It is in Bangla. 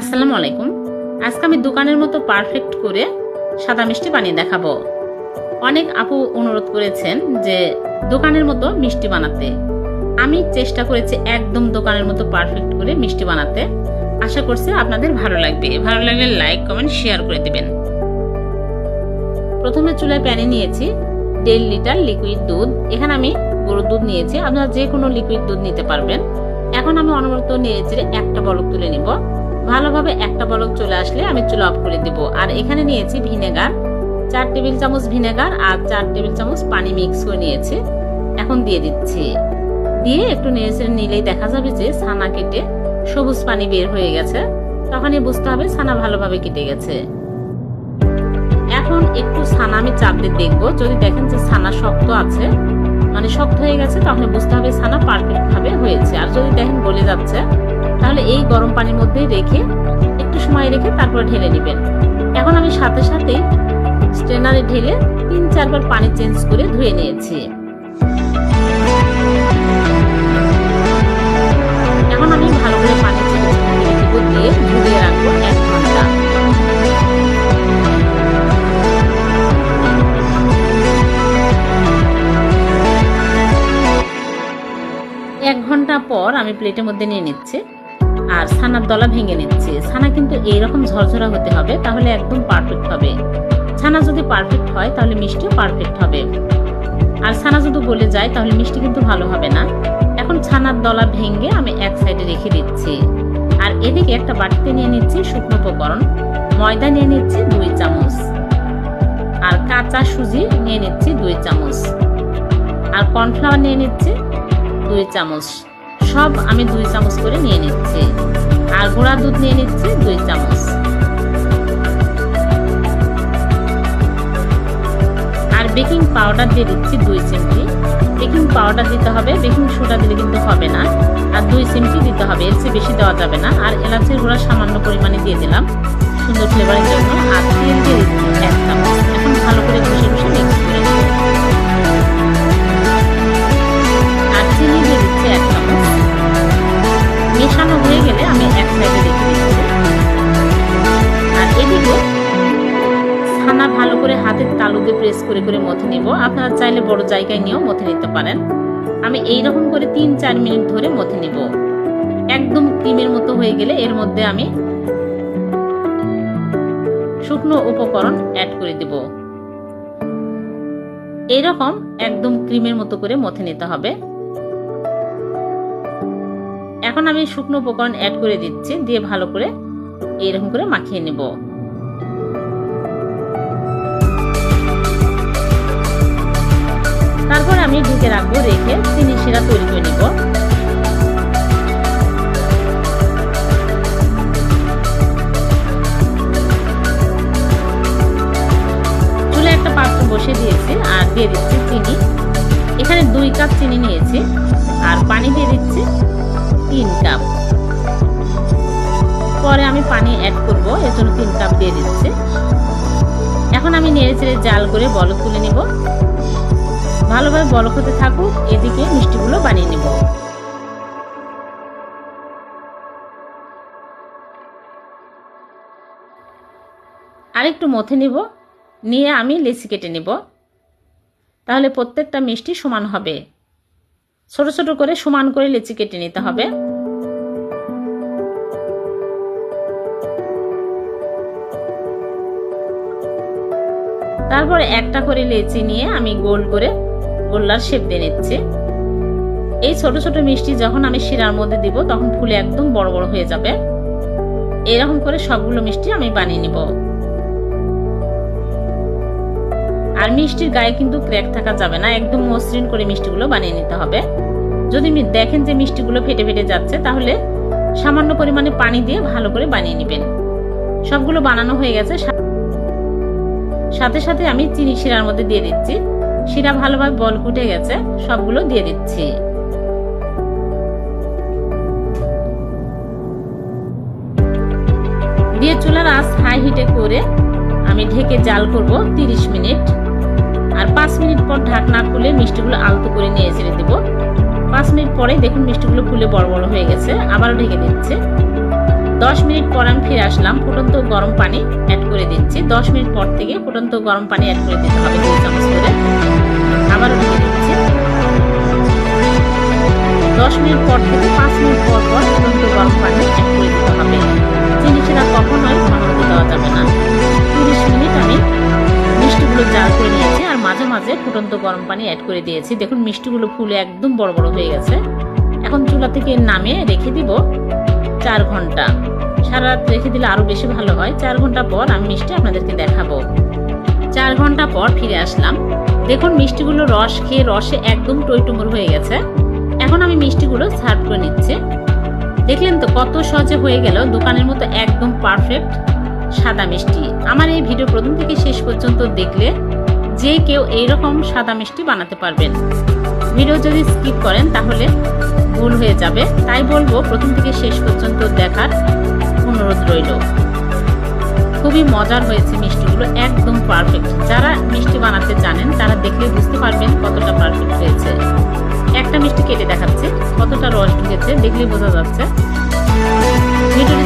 আসসালামু আলাইকুম। আজকে আমি দোকানের মতো পারফেক্ট করে সাদা মিষ্টি বানিয়ে দেখাবো। অনেক আপু অনুরোধ করেছেন যে দোকানের মতো মিষ্টি বানাতে। আমি চেষ্টা করেছি একদম দোকানের মতো পারফেক্ট করে মিষ্টি বানাতে। আশা করছি আপনাদের ভালো লাগবে। ভালো লাগলে লাইক কমেন্ট শেয়ার করে দিবেন। প্রথমে চুলায় প্যানে নিয়েছি দেড় লিটার লিকুইড দুধ। এখানে আমি গরুর দুধ নিয়েছি। আপনারা যে কোনো লিকুইড দুধ নিতে পারবেন। এখন আমি অনবরত নিয়েছি একটা বলক তুলে নিব। ভালোভাবে একটা বলক চলে আসলে আমি চুলা অফ করে দিব। আর এখানে নিয়েছি ভিনেগার। চার টেবিল চামচ ভিনেগার আর চার টেবিল চামচ পানি মিক্স করে নিয়েছি। এখন দিয়ে দিচ্ছি। দিয়ে একটু নেড়ে নিলেই দেখা যাবে যে ছানা কেটে সবুজ পানি বের হয়ে গেছে। তখনই বুঝতে হবে ছানা ভালোভাবে কেটে গেছে। এখন একটু ছানা আমি চাপ দিয়ে দেখব। যদি দেখেন যে ছানা শক্ত আছে মানে শক্ত হয়ে গেছে তখন বুঝতে হবে ছানা পারফেক্ট ভাবে হয়েছে। আর যদি দেখেন গলে যাচ্ছে তাহলে এই গরম পানির মধ্যে রেখে একটু সময় রেখে তারপরে ঢেলে নেবেন। এখন আমি সাথে সাথেই স্ট্রেনারে ঢেলে তিন চারবার পানি চেঞ্জ করে ধুয়ে নিয়েছি। এখন আমি ভালো করে পানি চেঞ্জ ধুয়ে রাখব এক ঘণ্টা। এক ঘণ্টা পর আমি প্লেটের মধ্যে নিয়ে নিচ্ছি। আর ছানার দলা ভেঙে নিচ্ছি। ছানা কিন্তু এইরকম ঝরঝরা হতে হবে, তাহলে একদম পারফেক্ট হবে। ছানা যদি পারফেক্ট হয়, তাহলে মিষ্টিও পারফেক্ট হবে। আর ছানা যদি গলে যায়, তাহলে মিষ্টি কিন্তু ভালো হবে না। এখন ছানার দলা ভেঙে আমি এক সাইডে রেখে দিচ্ছি। আর এদিকে একটা বাটিতে নিয়ে নিচ্ছি শুকনো উপকরণ। ময়দা নিয়ে নিচ্ছি দুই চামচ। আর কাঁচা সুজি নিয়ে নিচ্ছি দুই চামচ। আর কর্নফ্লাওয়ার নিয়ে নিচ্ছি দুই চামচ। সব আমি দুই চামচ করে নিয়ে নিচ্ছি। আর গুঁড়া দুধ নিয়ে নিচ্ছি দুই চামচ। আর বেকিং পাউডার দিয়ে দিচ্ছি দুই চিমটি। বেকিং পাউডার দিতে হবে, বেকিং সোডা দিলে কিন্তু হবে না। আর দুই চিমটি দিতে হবে, এর চেয়ে বেশি দেওয়া যাবে না। আর এলাচের গুঁড়া সামান্য পরিমাণে দিয়ে দিলাম। সুন্দর ফ্লেভারের জন্য আর তেল দিয়ে দিচ্ছি এক চামচ। এখন ভালো করে ঘষে ঘষে মিক্স করে তালুতে প্রেস করে করে মথে নিব। আপনারা চাইলে বড় জায়গায় নিয়েও মথে নিতে পারেন। আমি এই রকম করে তিন চার মিনিট ধরে মথে নিব। একদম ক্রিমের মতো হয়ে গেলে এর মধ্যে আমি শুকনো উপকরণ অ্যাড করে দেব। এইরকম একদম ক্রিমের মতো করে মথে নিতে হবে। এখন আমি শুকনো উপকরণ অ্যাড করে দিচ্ছি, দিয়ে ভালো করে এইরকম করে মাখিয়ে নেব। তারপর আমি ঢেকে রাখব, রেখে চিনি শিরা তৈরি করে নিব। চুলে একটা পাত্র বসে দিয়েছি আর দিয়ে দিচ্ছি চিনি। এখানে দুই কাপ চিনি নিয়েছি আর পানি দিয়ে দিচ্ছি তিন কাপ। পরে আমি পানি অ্যাড করব, এর জন্য তিন কাপ দিয়ে দিচ্ছি। এখন আমি নেড়ে চেড়ে জাল করে বলক তুলে নিব। ভালোভাবে বলক হতে থাকুক, এদিকে মিষ্টিগুলো বানিয়ে নিব। আরেকটু মথে নিব, নিয়ে আমি লেচি কেটে নেব। তাহলে প্রত্যেকটা মিষ্টি সমান হবে। ছোট ছোট করে সমান করে লেচি কেটে নিতে হবে। তারপরে একটা করে লেচি নিয়ে আমি গোল করে গোল্লার শেপ দিয়ে নিচ্ছি। এই ছোট ছোট মিষ্টি যখন আমি শিরার মধ্যে দিব, তখন ফুলে একদম বড় বড় হয়ে যাবে। এরকম করে সবগুলো মিষ্টি আমি বানিয়ে নিব। আর মিষ্টির গায়ে কিন্তু ক্র্যাক থাকা যাবে না, একদম মসৃণ করে মিষ্টিগুলো বানিয়ে নিতে হবে। যদি দেখেন যে মিষ্টিগুলো ফেটে ফেটে যাচ্ছে, তাহলে সামান্য পরিমাণে পানি দিয়ে ভালো করে বানিয়ে নেবেন। সবগুলো বানানো হয়ে গেছে সাথে সাথে আমি চিনি শিরার মধ্যে দিয়ে দিচ্ছি। শিরা ভালোভাবে বল কুটে গেছে, সবগুলো দিয়ে দিচ্ছি। দিয়ে চুলার আঁচ হাই হিটে করে আমি ঢেকে জাল করব 30 মিনিট। আর পাঁচ মিনিট পর ঢাকনা খুলে মিষ্টিগুলো আলতো করে নিয়ে ছেড়ে দেব। পাঁচ মিনিট পরে দেখুন মিষ্টিগুলো ফুলে বড় বড় হয়ে গেছে, আবারও ঢেকে দিচ্ছে দশ মিনিট পর আমি ফিরে আসলাম, ফুটন্ত গরম পানি অ্যাড করে দিচ্ছি। দশ মিনিট পর থেকে ফুটন্ত গরম পানি অ্যাড করে দিতে হবে দুই চামচ করে। আবারও ঢেকে দিচ্ছি দশ মিনিট পর থেকে পাঁচ মিনিট পর পর ফুটন্ত গরম পানি অ্যাড করে দিতে হবে। জিনিসটা কখনোই ঘনত্ব দেওয়া যাবে না। তিরিশ মিনিট আমি মিষ্টিগুলো জাল করে নিয়েছি আর মাঝে মাঝে ফুটন্ত গরম পানি অ্যাড করে দিয়েছি। দেখুন, মিষ্টিগুলো ফুলে একদম বড় বড় হয়ে গেছে। এখন চুলা থেকে নামিয়ে রেখে দিব। চার ঘণ্টা। সারা রাত রেখে দিলে আরও বেশি ভালো হয়। চার ঘণ্টা পর আমি মিষ্টি আপনাদেরকে দেখাবো। চার ঘণ্টা পর ফিরে আসলাম। দেখুন মিষ্টিগুলো রস খেয়ে রসে একদম টইটুমুর হয়ে গেছে। এখন আমি মিষ্টিগুলো সার্ভ করে নিচ্ছি। দেখলেন তো কত সহজে হয়ে গেল। দোকানের মতো একদম পারফেক্ট সাদা মিষ্টি। আমার এই ভিডিও প্রথম থেকে শেষ পর্যন্ত দেখলে যে কেউ এইরকম সাদা মিষ্টি বানাতে পারবেন। ভিডিও যদি স্কিপ করেন, তাহলে ভুল হয়ে যাবে। তাই বলব, প্রথম থেকে শেষ পর্যন্ত দেখার অনুরোধ রইল। খুবই মজার হয়েছে মিষ্টিগুলো, একদম পারফেক্ট যারা মিষ্টি বানাতে জানেন, তারা দেখলে বুঝতে পারবেন কতটা পারফেক্ট হয়েছে। একটা মিষ্টি কেটে দেখাচ্ছে, কতটা রস ঢুকেছে, দেখলে বোঝা যাচ্ছে। ভিডিওটি